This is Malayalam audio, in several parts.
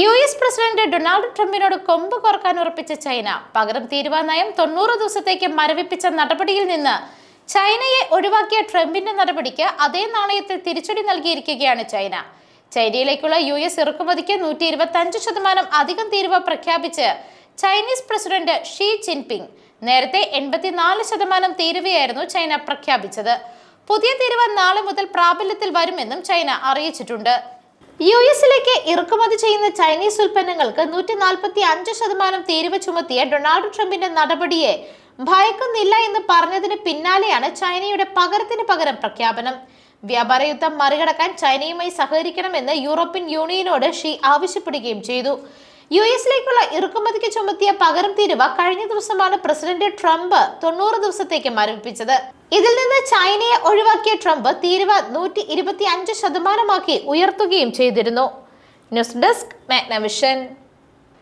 യു എസ് പ്രസിഡന്റ് ഡൊണാൾഡ് ട്രംപിനോട് കൊമ്പ് കോർക്കാൻ ഉറപ്പിച്ച ചൈന പകരം തീരുവ നയം തൊണ്ണൂറ് ദിവസത്തേക്ക് മരവിപ്പിച്ച നടപടിയിൽ നിന്ന് ചൈനയെ ഒഴിവാക്കിയ ട്രംപിന്റെ നടപടിക്ക് അതേ നാണയത്തിൽ തിരിച്ചടി നൽകിയിരിക്കുകയാണ് ചൈന. ചൈനയിലേക്കുള്ള യു എസ് ഇറക്കുമതിക്ക് നൂറ്റി ഇരുപത്തി അഞ്ച് ശതമാനം അധികം തീരുവ പ്രഖ്യാപിച്ച് ചൈനീസ് പ്രസിഡന്റ് ഷീ ജിൻപിങ് നേരത്തെ എൺപത്തിനാല് ശതമാനം തീരുവയായിരുന്നു ചൈന പ്രഖ്യാപിച്ചത്. പുതിയ തീരുവ നാളെ മുതൽ പ്രാബല്യത്തിൽ വരുമെന്നും ചൈന അറിയിച്ചിട്ടുണ്ട്. യു എസിലേക്ക് ഇറക്കുമതി ചെയ്യുന്ന ചൈനീസ് ഉൽപ്പന്നങ്ങൾക്ക് നൂറ്റി നാൽപ്പത്തി അഞ്ച് ശതമാനം തീരുവ ചുമത്തിയ ഡൊണാൾഡ് ട്രംപിന്റെ നടപടിയെ ഭയക്കുന്നില്ല എന്ന് പറഞ്ഞതിന് പിന്നാലെയാണ് ചൈനയുടെ പകരത്തിന് പകരം പ്രഖ്യാപനം. വ്യാപാര യുദ്ധം മറികടക്കാൻ ചൈനയുമായി സഹകരിക്കണമെന്ന് യൂറോപ്യൻ യൂണിയനോട് ഷീ ആവശ്യപ്പെടുകയും ചെയ്തു. യു എസിലേക്കുള്ള ഇറക്കുമതിക്ക് ചുമത്തിയ പകരം തീരുവ കഴിഞ്ഞ ദിവസമാണ് പ്രസിഡന്റ് ട്രംപ് തൊണ്ണൂറ് ദിവസത്തേക്ക് മരവിപ്പിച്ചത്. ഇതിൽ നിന്ന് ചൈനയെ ഒഴിവാക്കിയ ട്രംപ് തീരുവ നൂറ്റി ഇരുപത്തി അഞ്ച് ശതമാനമാക്കി ഉയർത്തുകയും ചെയ്തിരുന്നു. ന്യൂസ് ഡെസ്ക് മാഗ്നവിഷൻ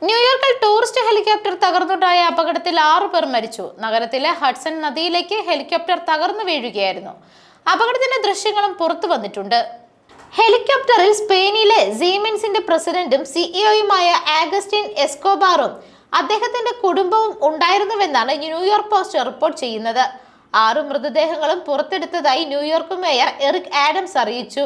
ന്യൂയോർക്കിൽ ടൂറിസ്റ്റ് ഹെലികോപ്റ്റർ തകർന്നുണ്ടായ അപകടത്തിൽ ആറു പേർ മരിച്ചു. നഗരത്തിലെ ഹഡ്സൺ നദിയിലേക്ക് ഹെലികോപ്റ്റർ തകർന്നു വീഴുകയായിരുന്നു. അപകടത്തിന്റെ ദൃശ്യങ്ങളും പുറത്തു വന്നിട്ടുണ്ട്. ഹെലികോപ്റ്ററിൽ സ്പെയിനിലെ സീമെൻസിന്റെ പ്രസിഡന്റും സിഇഒയുമായ ആഗസ്റ്റിൻ എസ്കോബാറും അദ്ദേഹത്തിന്റെ കുടുംബവും ഉണ്ടായിരുന്നുവെന്നാണ് ന്യൂയോർക്ക് പോസ്റ്റ് റിപ്പോർട്ട് ചെയ്യുന്നത്. ആറു മൃതദേഹങ്ങളും പുറത്തെടുത്തതായി New York mayor Eric Adams അറിയിച്ചു.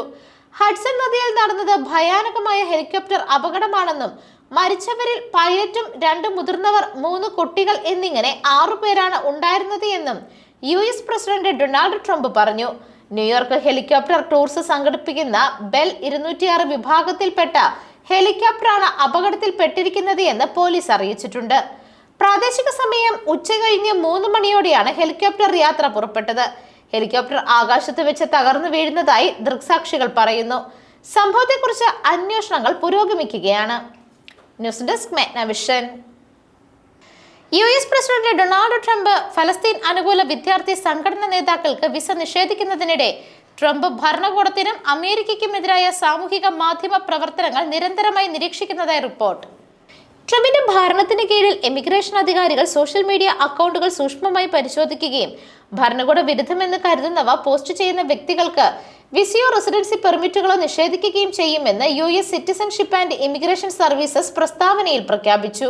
ഹഡ്സൺ നദിയിൽ നടന്നത് ഭയാനകമായ ഹെലികോപ്റ്റർ അപകടമാണെന്നും മരിച്ചവരിൽ പൈലറ്റും രണ്ട് മുതിർന്നവർ മൂന്ന് കുട്ടികൾ എന്നിങ്ങനെ ആറു പേരാണ് ഉണ്ടായിരുന്നത് എന്നും U S president Donald Trump പറഞ്ഞു. ന്യൂയോർക്ക് ഹെലികോപ്റ്റർ ടൂർസ് സംഘടിപ്പിക്കുന്ന ബെൽ ഇരുന്നൂറ്റിയാറ് വിഭാഗത്തിൽപ്പെട്ട ഹെലികോപ്റ്ററാണ് അപകടത്തിൽപ്പെട്ടിരിക്കുന്നത് എന്ന് പോലീസ് അറിയിച്ചിട്ടുണ്ട്. പ്രാദേശിക സമയം ഉച്ചകഴിഞ്ഞ് മൂന്ന് മണിയോടെയാണ് ഹെലികോപ്റ്റർ യാത്ര പുറപ്പെട്ടത്. ഹെലികോപ്റ്റർ ആകാശത്ത് വെച്ച് തകർന്നു വീഴുന്നതായി ദൃക്സാക്ഷികൾ പറയുന്നു. സംഭവത്തെക്കുറിച്ച് അന്വേഷണങ്ങൾ പുരോഗമിക്കുകയാണ്. News desk Magnavision U S president Donald Trump ഫലസ്തീൻ അനുകൂല വിദ്യാർത്ഥി സംഘടനാ നേതാക്കൾക്ക് വിസ നിഷേധിക്കുന്നതിനിടെ ട്രംപ് ഭരണകൂടത്തിനും അമേരിക്കയ്ക്കുമെതിരായ സാമൂഹിക മാധ്യമ പ്രവർത്തനങ്ങൾ നിരന്തരമായി നിരീക്ഷിക്കുന്നതായി റിപ്പോർട്ട്. ട്രംപിന്റെ ഭരണത്തിന് കീഴിൽ എമിഗ്രേഷൻ അധികാരികൾ സോഷ്യൽ മീഡിയ അക്കൗണ്ടുകൾ സൂക്ഷ്മമായി പരിശോധിക്കുകയും ഭരണകൂട വിരുദ്ധമെന്ന് കരുതുന്നവ പോസ്റ്റ് ചെയ്യുന്ന വ്യക്തികൾക്ക് വിസിയോ റെസിഡൻസി പെർമിറ്റുകളോ നിഷേധിക്കുകയും ചെയ്യുമെന്ന് U S citizenship and immigration services പ്രസ്താവനയിൽ പ്രഖ്യാപിച്ചു.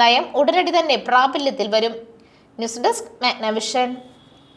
നയം ഉടനടി തന്നെ പ്രാബല്യത്തിൽ വരും. News desk Magnavision.